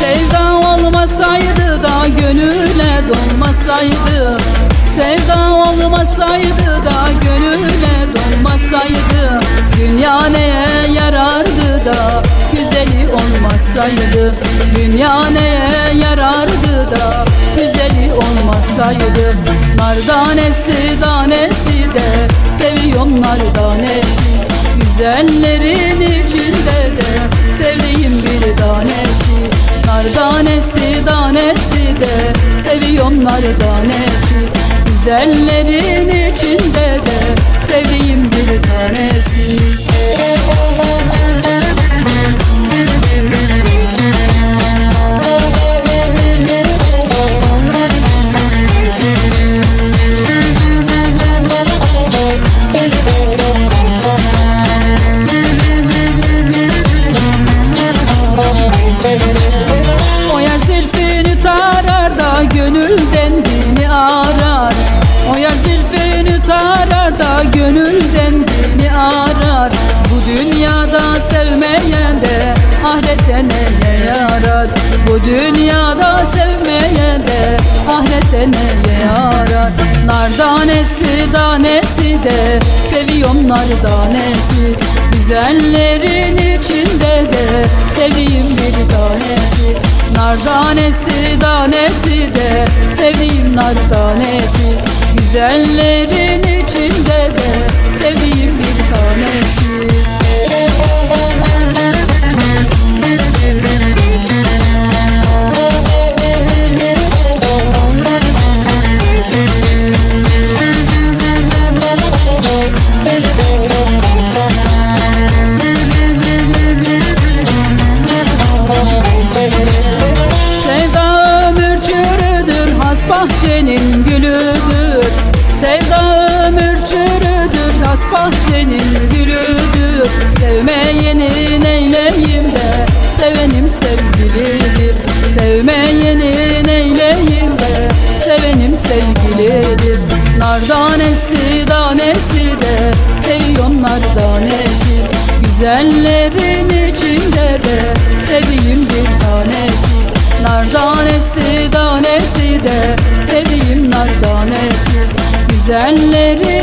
Sevda olmasaydı da gönüle dolmasaydı Sevda olmasaydı da gönüle dolmasaydı Dünya neye yarardı da güzeli olmasaydı. Dünya neye yarardı da güzeli olmasaydı. Nardanesi danesi de seviyorum nardanesi Güzellerin için nar tanesi Güzellerin içinde de sevdiğim da gönülden dini arar. Bu dünyada sevmeyen de ahirette neye yarar? Bu dünyada sevmeyen de ahirette neye yarar? Nar tanesi tanesi de seviyorum nar tanesi Güzellerin içinde de sevdiğim bir tanesi. Nar tanesi tanesi de sevdiğim nar tanesi Güzellerin sevdiğim bir tanesi Sevda ömür çürüdür has bahçenin Sevmeyeni neyleyim de sevenim sevgilidir. Sevmeyeni neyleyim de sevenim sevgilidir. Nar tanesi tanesi de seviyorum nar tanesi Güzellerin içinde de sevdiğim bir tanesi. Nar tanesi tanesi de sevdiğim nar tanesi Güzellerin